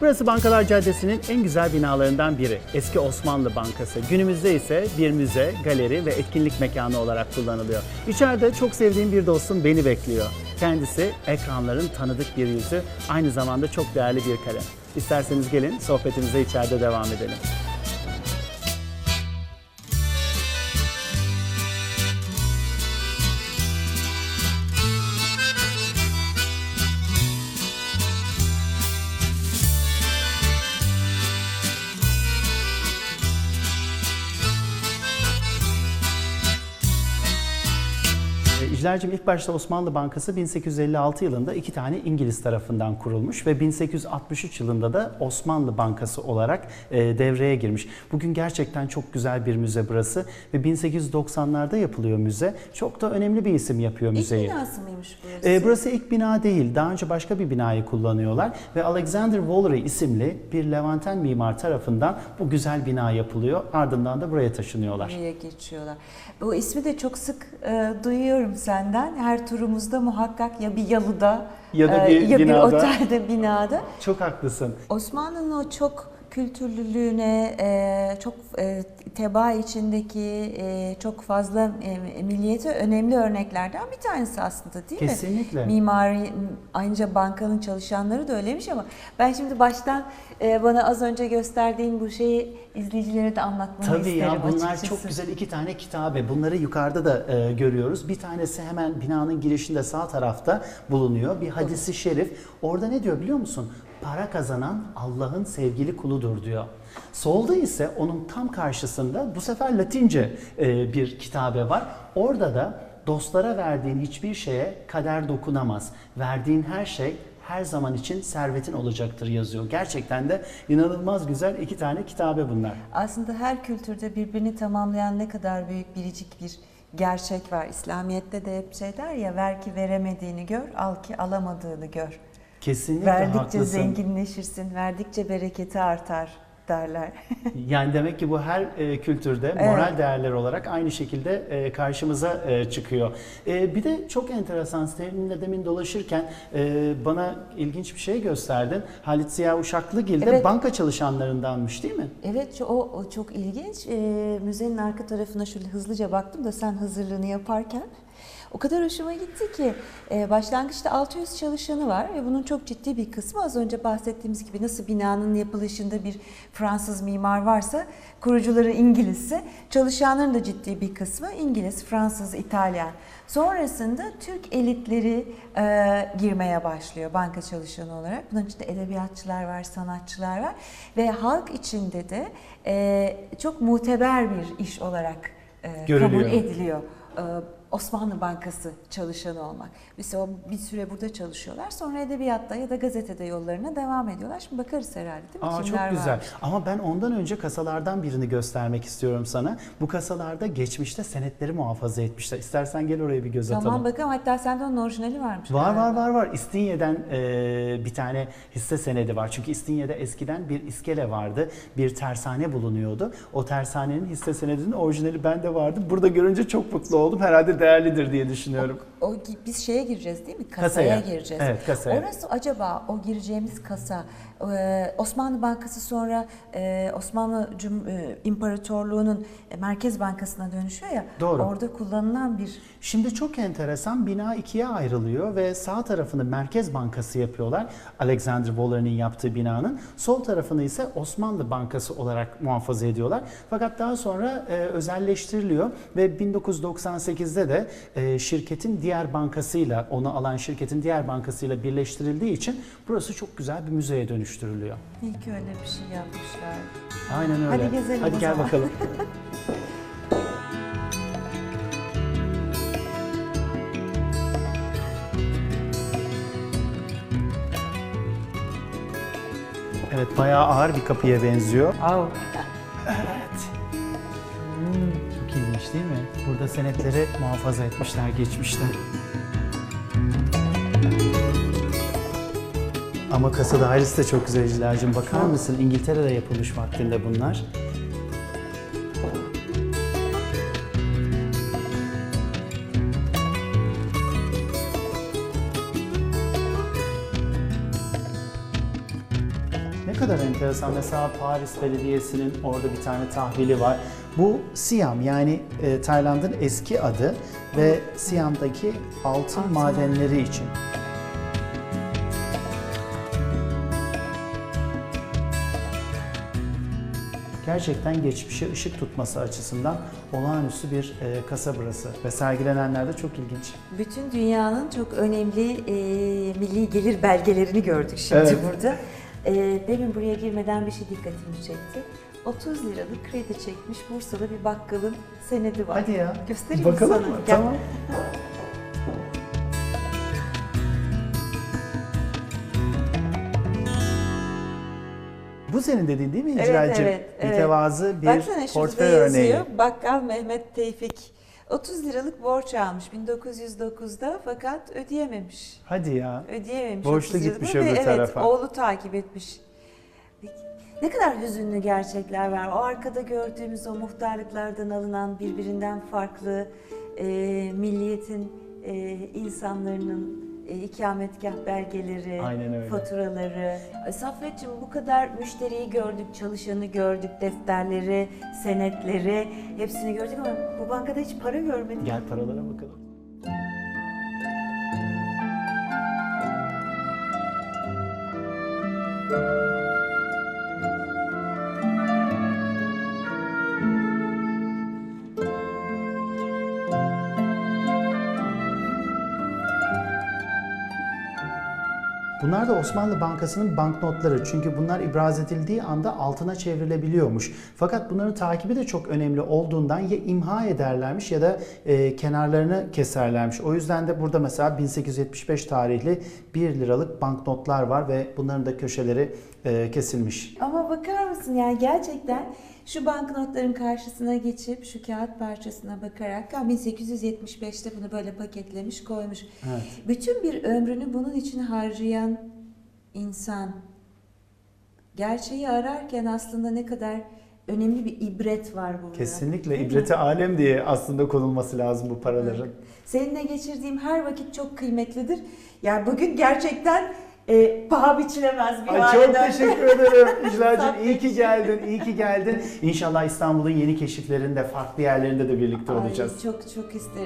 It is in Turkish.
Burası Bankalar Caddesi'nin en güzel binalarından biri. Eski Osmanlı Bankası. Günümüzde ise bir müze, galeri ve etkinlik mekanı olarak kullanılıyor. İçeride çok sevdiğim bir dostum beni bekliyor. Kendisi ekranların tanıdık bir yüzü, aynı zamanda çok değerli bir kalem. İsterseniz gelin sohbetimize içeride devam edelim. E, İcler'cim ilk başta Osmanlı Bankası 1856 yılında iki tane İngiliz tarafından kurulmuş ve 1863 yılında da Osmanlı Bankası olarak e, devreye girmiş. Bugün gerçekten çok güzel bir müze burası ve 1890'larda yapılıyor müze. Çok da önemli bir isim yapıyor müzeyi. İlk binası mıymış burası? E, burası ilk bina değil. Daha önce başka bir binayı kullanıyorlar ve Alexander Wallery isimli bir Levanten mimar tarafından bu güzel bina yapılıyor. Ardından da buraya taşınıyorlar. Buraya geçiyorlar. Bu ismi de çok sık e, duyuyorum senden. Her turumuzda muhakkak ya bir yalıda Ya da e, bir ya binada. bir otelde, binada. Çok haklısın. Osmanlı'nın o çok kültürlülüğüne, e, çok e, teba içindeki e, çok fazla e, milliyete önemli örneklerden bir tanesi aslında değil mi? Kesinlikle. Mimari, ayrıca bankanın çalışanları da öyleymiş ama ben şimdi baştan e, bana az önce gösterdiğin bu şeyi izleyicilere de anlatmanı Tabii isterim ya bunlar açıkçası. çok güzel iki tane kitabe. Bunları yukarıda da e, görüyoruz. Bir tanesi hemen binanın girişinde sağ tarafta bulunuyor. Bir hadisi şerif. Orada ne diyor biliyor musun? Para kazanan Allah'ın sevgili kuludur diyor. Solda ise onun tam karşısında bu sefer Latince e, bir kitabe var. Orada da dostlara verdiğin hiçbir şeye kader dokunamaz. Verdiğin her şey her zaman için servetin olacaktır yazıyor. Gerçekten de inanılmaz güzel iki tane kitabe bunlar. Aslında her kültürde birbirini tamamlayan ne kadar büyük biricik bir gerçek var. İslamiyet'te de hep şey der ya ver ki veremediğini gör, al ki alamadığını gör. Kesinlikle Verdikçe haklısın. zenginleşirsin, verdikçe bereketi artar derler. Yani demek ki bu her e, kültürde moral değerler olarak aynı şekilde e, karşımıza e, çıkıyor. E, bir de çok enteresan seninle demin dolaşırken e, bana ilginç bir şey gösterdin. Halit Ziya Uşaklıgil de Evet. banka çalışanlarındanmış değil mi? evet o, o çok ilginç. Ee, müzenin arka tarafına şöyle hızlıca baktım da sen hazırlığını yaparken. O kadar hoşuma gitti ki e, başlangıçta 600 çalışanı var ve bunun çok ciddi bir kısmı az önce bahsettiğimiz gibi nasıl binanın yapılışında bir Fransız mimar varsa kurucuları İngilizse çalışanların da ciddi bir kısmı İngiliz, Fransız, İtalyan. Sonrasında Türk elitleri e, girmeye başlıyor banka çalışanı olarak. Bunların içinde edebiyatçılar var, sanatçılar var ve halk içinde de e, çok muteber bir iş olarak e, Görülüyor. kabul ediliyor. E, Osmanlı Bankası çalışanı olmak. Mesela bir süre burada çalışıyorlar. Sonra edebiyatta ya da gazetede yollarına devam ediyorlar. Şimdi bakarız herhalde değil mi? Aa, çok güzel. varmış? Ama ben ondan önce kasalardan birini göstermek istiyorum sana. Bu kasalarda geçmişte senetleri muhafaza etmişler. İstersen gel oraya bir göz atalım. Tamam bakalım. Hatta sende onun orijinali varmış. Var galiba. var var var. İstinye'den e, bir tane hisse senedi var. Çünkü İstinye'de eskiden bir iskele vardı. Bir tersane bulunuyordu. O tersanenin hisse senedinin orijinali bende vardı. Burada görünce çok mutlu oldum. Herhalde değerlidir diye düşünüyorum. O biz şeye gireceğiz değil mi? Kasaya, Kasaya. gireceğiz. Evet, kasaya. Orası acaba o gireceğimiz kasa e, Osmanlı Bankası sonra e, Osmanlı Cum e, İmparatorluğu'nun Merkez Bankası'na dönüşüyor ya. Doğru. Orada kullanılan bir Şimdi çok enteresan bina ikiye ayrılıyor ve sağ tarafını Merkez Bankası yapıyorlar. Alexander Waller'in yaptığı binanın. Sol tarafını ise Osmanlı Bankası olarak muhafaza ediyorlar. Fakat daha sonra e, özelleştiriliyor ve 1998'de de e, şirketin diğer bankasıyla, onu alan şirketin diğer bankasıyla birleştirildiği için burası çok güzel bir müzeye dönüştürülüyor. iyi ki öyle bir şey yapmışlar. Aynen öyle. Hadi gezelim Hadi gel zaman. bakalım. Evet bayağı ağır bir kapıya benziyor. Au. Evet. Değil mi? Burada senetleri muhafaza etmişler geçmişte. Ama kasa dairesi de çok güzel İcla'cığım. Bakar mısın? İngiltere'de yapılmış vaktinde bunlar. Kadar enteresan. Mesela Paris Belediyesi'nin orada bir tane tahvili var. Bu Siam yani e, Tayland'ın eski adı ve Siam'daki altın, madenleri için. Gerçekten geçmişe ışık tutması açısından olağanüstü bir e, kasa burası ve sergilenenler de çok ilginç. Bütün dünyanın çok önemli e, milli gelir belgelerini gördük şimdi Evet. burada. E, demin buraya girmeden bir şey dikkatimi çekti. 30 liralık kredi çekmiş Bursa'da bir bakkalın senedi var. Hadi ya. Göstereyim Bakalım sana? mı? Gel. Tamam. Bu senin dediğin değil mi Evet, İcracığım? evet, evet. Mütevazı bir Baksana şurada portföy yazıyor. örneği. Bakkal Mehmet Tevfik 30 liralık borç almış 1909'da fakat ödeyememiş. Hadi ya. Ödeyememiş. Borçlu 30 liralık gitmiş öbür evet, tarafa. oğlu takip etmiş. Ne kadar hüzünlü gerçekler var. O arkada gördüğümüz o muhtarlıklardan alınan birbirinden farklı e, milliyetin e, insanların ikametgah belgeleri, Aynen öyle. faturaları. E, Saffetciğim bu kadar müşteriyi gördük, çalışanı gördük, defterleri, senetleri hepsini gördük ama bu bankada hiç para görmedik. Gel paralara bakalım. Bunlar da Osmanlı Bankası'nın banknotları. Çünkü bunlar ibraz edildiği anda altına çevrilebiliyormuş. Fakat bunların takibi de çok önemli olduğundan ya imha ederlermiş ya da e, kenarlarını keserlermiş. O yüzden de burada mesela 1875 tarihli 1 liralık banknotlar var ve bunların da köşeleri e, kesilmiş. Ama bakar mısın yani gerçekten şu banknotların karşısına geçip şu kağıt parçasına bakarak ya 1875'te bunu böyle paketlemiş koymuş. Evet. Bütün bir ömrünü bunun için harcayan insan gerçeği ararken aslında ne kadar önemli bir ibret var burada. Kesinlikle Değil mi? ibreti alem diye aslında konulması lazım bu paraların. Seninle geçirdiğim her vakit çok kıymetlidir. Yani bugün gerçekten e, paha biçilemez bir Ay çok teşekkür ederim İcracığım. İyi ki geldin, iyi ki geldin. İnşallah İstanbul'un yeni keşiflerinde, farklı yerlerinde de birlikte Ay, olacağız. çok çok isterim.